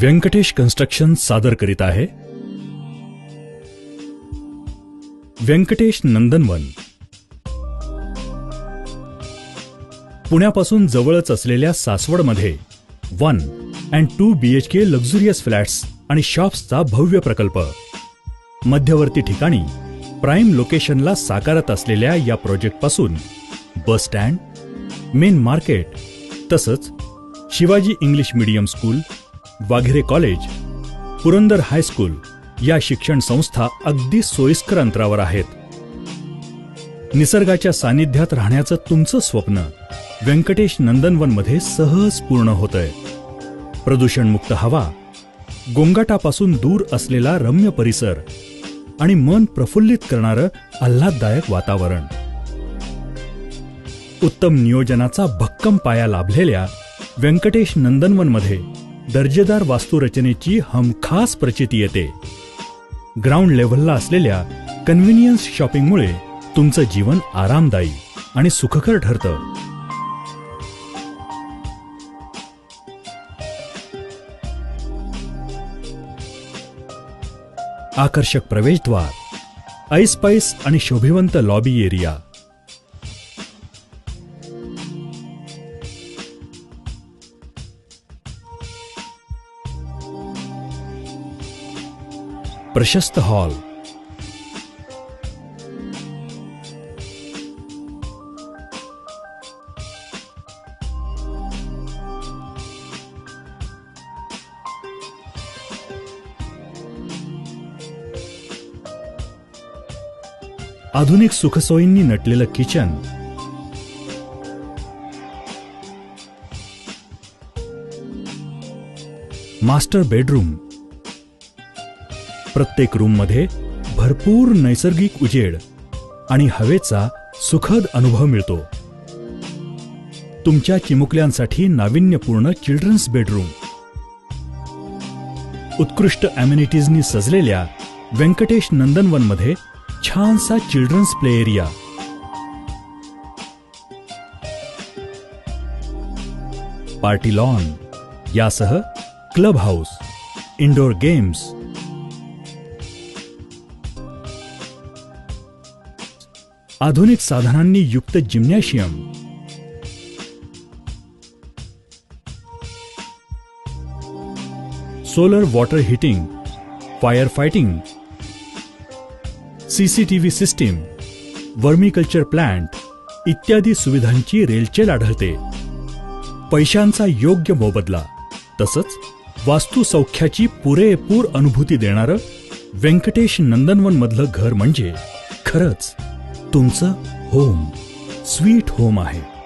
Venkatesh construction सादर करीत आहे. व्यंकटेश नंदनवन. पुण्यापासून जवळच असलेल्या सासवडमध्ये one and two BHK luxurious flats आणि शॉप्सचा भव्य प्रकल्प. मध्यवर्ती ठिकाणी प्राईम लोकेशनला साकारत असलेल्या या प्रोजेक्टपासून बस स्टँड मेन मार्केट तसंच Shivaji English medium school Waghere college Purandar high school या शिक्षण संस्था अगदी सोयीस्कर अंतरावर आहेत. निसर्गाच्या सानिध्यात राहण्याचं तुमचं स्वप्न व्यंकटेश नंदनवनमध्ये सहज पूर्ण होतंय. प्रदूषणमुक्त हवा गोंगाटापासून दूर असलेला रम्य परिसर आणि मन प्रफुल्लित करणारं आल्हाददायक वातावरण. उत्तम नियोजनाचा भक्कम पाया लाभलेल्या व्यंकटेश नंदनवनमध्ये दर्जेदार वास्तुरचनेची हमखास प्रचिती येते. ग्राउंड लेव्हलला असलेल्या कन्व्हिनियन्स शॉपिंगमुळे तुमचं जीवन आरामदायी आणि सुखकर ठरतं. आकर्षक प्रवेशद्वार ऐसपैस आणि शोभिवंत लॉबी एरिया. प्रशस्त हॉल. आधुनिक सुखसोयींनी नटलेलं किचन. Master bedroom. प्रत्येक रूममध्ये भरपूर नैसर्गिक उजेड आणि हवेचा सुखद अनुभव मिळतो. तुमच्या चिमुकल्यांसाठी नाविन्यपूर्ण चिल्ड्रन्स बेडरूम. उत्कृष्ट अम्युनिटीजनी सजलेल्या व्यंकटेश नंदनवनमध्ये छानसा children's play area. Party lawn यासह क्लब हाऊस इंडोर गेम्स आधुनिक साधनांनी युक्त gymnasium. Solar water heating fire fighting CCTV system vermiculture plant इत्यादी सुविधांची रेलचेल आढळते. पैशांचा योग्य मोबदला तसंच वास्तुसौख्याची पुरेपूर अनुभूती देणारं व्यंकटेश नंदनवन मधलं घर म्हणजे खरंच तुमचं होम स्वीट होम आहे.